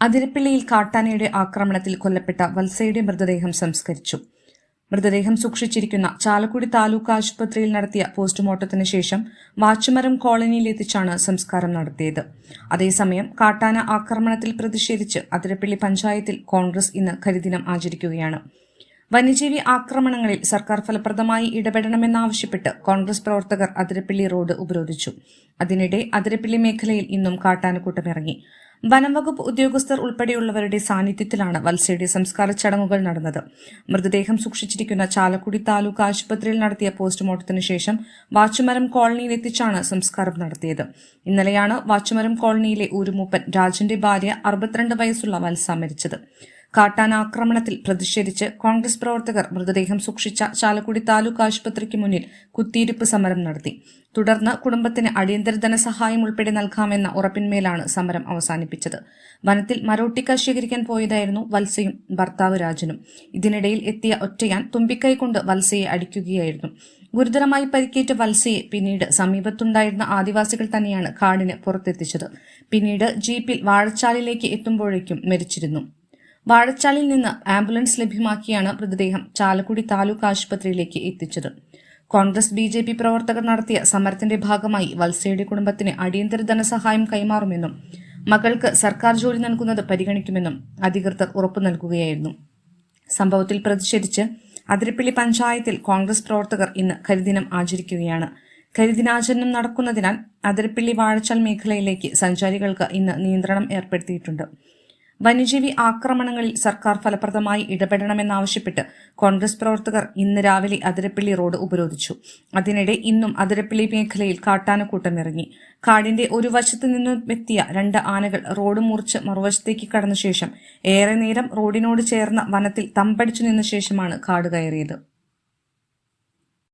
അതിരപ്പിള്ളിയിൽ കാട്ടാനയുടെ ആക്രമണത്തിൽ കൊല്ലപ്പെട്ട വത്സയുടെ മൃതദേഹം സംസ്കരിച്ചു. മൃതദേഹം സൂക്ഷിച്ചിരിക്കുന്ന ചാലക്കുടി താലൂക്ക് ആശുപത്രിയിൽ നടത്തിയ പോസ്റ്റ്മോർട്ടത്തിന് ശേഷം വാച്ചുമരം കോളനിയിൽ എത്തിച്ചാണ് സംസ്കാരം നടത്തിയത്. അതേസമയം കാട്ടാന ആക്രമണത്തിൽ പ്രതിഷേധിച്ച് അതിരപ്പിള്ളി പഞ്ചായത്തിൽ കോൺഗ്രസ് ഇന്ന് കരിദിനം ആചരിക്കുകയാണ്. വന്യജീവി ആക്രമണങ്ങളിൽ സർക്കാർ ഫലപ്രദമായി ഇടപെടണമെന്നാവശ്യപ്പെട്ട് കോൺഗ്രസ് പ്രവർത്തകർ അതിരപ്പിള്ളി റോഡ് ഉപരോധിച്ചു. അതിനിടെ അതിരപ്പിള്ളി മേഖലയിൽ ഇന്നും കാട്ടാനക്കൂട്ടമിറങ്ങി വനം വകുപ്പ് ഉദ്യോഗസ്ഥർ ഉൾപ്പെടെയുള്ളവരുടെ സാന്നിധ്യത്തിലാണ് വത്സയുടെ സംസ്കാര ചടങ്ങുകൾ നടന്നത്. മൃതദേഹം സൂക്ഷിച്ചിരിക്കുന്ന ചാലക്കുടി താലൂക്ക് ആശുപത്രിയിൽ നടത്തിയ പോസ്റ്റ്മോർട്ടത്തിന് ശേഷം വാച്ചുമരം കോളനിയിൽ എത്തിച്ചാണ് സംസ്കാരം നടത്തിയത്. ഇന്നലെയാണ് വാച്ചുമരം കോളനിയിലെ ഊരുമൂപ്പൻ രാജന്റെ ഭാര്യ അറുപത്തിരണ്ട് വയസ്സുള്ള വത്സ മരിച്ചത്. കാട്ടാന ആക്രമണത്തിൽ പ്രതിഷേധിച്ച് കോൺഗ്രസ് പ്രവർത്തകർ മൃതദേഹം സൂക്ഷിച്ച ചാലക്കുടി താലൂക്ക് ആശുപത്രിക്ക് മുന്നിൽ കുത്തിയിരിപ്പ് സമരം നടത്തി. തുടർന്ന് കുടുംബത്തിന് അടിയന്തര ധനസഹായം ഉൾപ്പെടെ നൽകാമെന്ന ഉറപ്പിന്മേലാണ് സമരം അവസാനിപ്പിച്ചത്. വനത്തിൽ മരോട്ടിക്ക ശേഖരിക്കാൻ പോയതായിരുന്നു വത്സയും ഭർത്താവ് രാജനും. ഇതിനിടയിൽ എത്തിയ ഒറ്റയാൻ തുമ്പിക്കൈ കൊണ്ട് വത്സയെ അടിക്കുകയായിരുന്നു. ഗുരുതരമായി പരിക്കേറ്റ വത്സയെ പിന്നീട് സമീപത്തുണ്ടായിരുന്ന ആദിവാസികൾ തന്നെയാണ് കാടിന് പുറത്തെത്തിച്ചത്. പിന്നീട് ജീപ്പിൽ വാഴച്ചാലിലേക്ക് എത്തുമ്പോഴേക്കും മരിച്ചിരുന്നു. വാഴച്ചാലിൽ നിന്ന് ആംബുലൻസ് ലഭ്യമാക്കിയാണ് മൃതദേഹം ചാലക്കുടി താലൂക്ക് ആശുപത്രിയിലേക്ക് എത്തിച്ചത്. കോൺഗ്രസ് ബി ജെ പി പ്രവർത്തകർ നടത്തിയ സമരത്തിന്റെ ഭാഗമായി വത്സയുടെ കുടുംബത്തിന് അടിയന്തര ധനസഹായം കൈമാറുമെന്നും മകൾക്ക് സർക്കാർ ജോലി നൽകുന്നത് പരിഗണിക്കുമെന്നും അധികൃതർ ഉറപ്പു നൽകുകയായിരുന്നു. സംഭവത്തിൽ പ്രതിഷേധിച്ച് അതിരപ്പള്ളി പഞ്ചായത്തിൽ കോൺഗ്രസ് പ്രവർത്തകർ ഇന്ന് കരിദിനം ആചരിക്കുകയാണ്. കരിദിനാചരണം നടക്കുന്നതിനാൽ അതിരപ്പള്ളി വാഴച്ചാൽ മേഖലയിലേക്ക് സഞ്ചാരികൾക്ക് ഇന്ന് നിയന്ത്രണം ഏർപ്പെടുത്തിയിട്ടുണ്ട്. വന്യജീവി ആക്രമണങ്ങളിൽ സർക്കാർ ഫലപ്രദമായി ഇടപെടണമെന്നാവശ്യപ്പെട്ട് കോൺഗ്രസ് പ്രവർത്തകർ ഇന്ന് രാവിലെ അതിരപ്പള്ളി റോഡ് ഉപരോധിച്ചു. അതിനിടെ ഇന്നും അതിരപ്പള്ളി മേഖലയിൽ കാട്ടാനക്കൂട്ടം ഇറങ്ങി. കാടിന്റെ ഒരു വശത്ത് നിന്നും എത്തിയ രണ്ട് ആനകൾ റോഡ് മുറിച്ച് മറുവശത്തേക്ക് കടന്ന ശേഷം ഏറെ നേരം റോഡിനോട് ചേർന്ന വനത്തിൽ തമ്പടിച്ചു നിന്ന ശേഷമാണ് കാട് കയറിയത്.